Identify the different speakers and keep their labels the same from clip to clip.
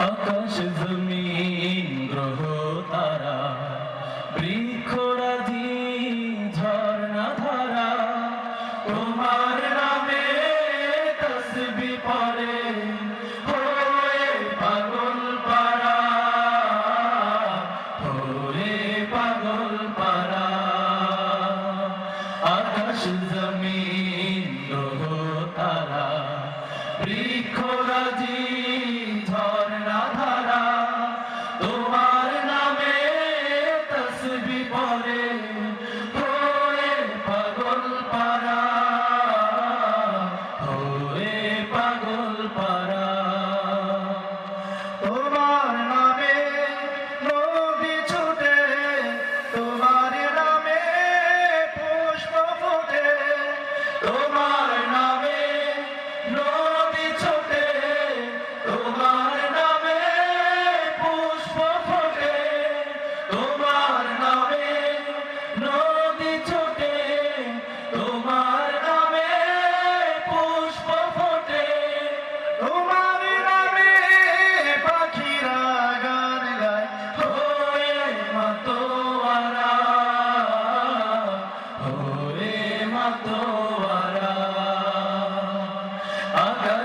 Speaker 1: আকাশ জমিন, গ্রহ তারা, বৃক্ষরাজি, ঝর্ণা ধারা, তোমার নামে তসবি পরে পাগল পারা পাগল পারা আকাশ জমিন, গ্রহ তারা, বৃক্ষরাজি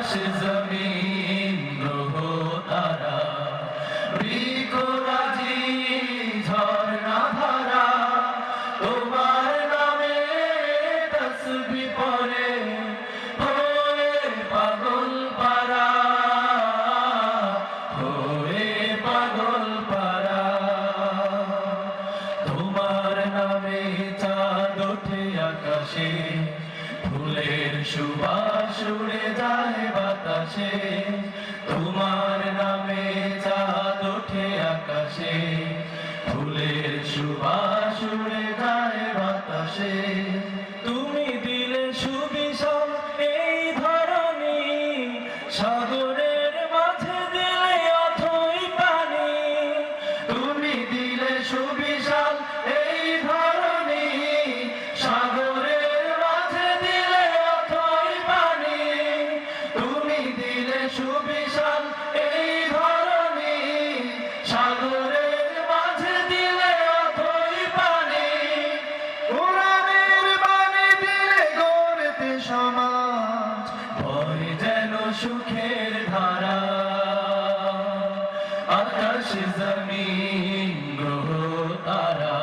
Speaker 1: আকাশ জমিন, গ্রহ তারা। বৃক্ষরাজি তোমার নামে তসবি পরে হয়ে পাগল পারা হয়ে পাগল পারা তোমার নামে চাঁদ ওঠে আকাশে। ফুলের সুবাস উড়ে যায় বাতাসে, তোমার নামে চাঁদ ওঠে আকাশে। ফুলের সুবাস উড়ে যায় বাতাসে, তুমি দিলে সুবিশাল এই ধরনী সাগরের মাঝে দিলে অথই পানি, তুমি দিলে সুবিশাল সুবিশাল এই ধরণী, সাগরের মাঝে দিলে অথই পানি।
Speaker 2: কোরআনের বাণী দিলে গড়তে সমাজ,
Speaker 1: ভয় যেন সুখের ধারা। আকাশ, জমিন, গ্রহ, তারা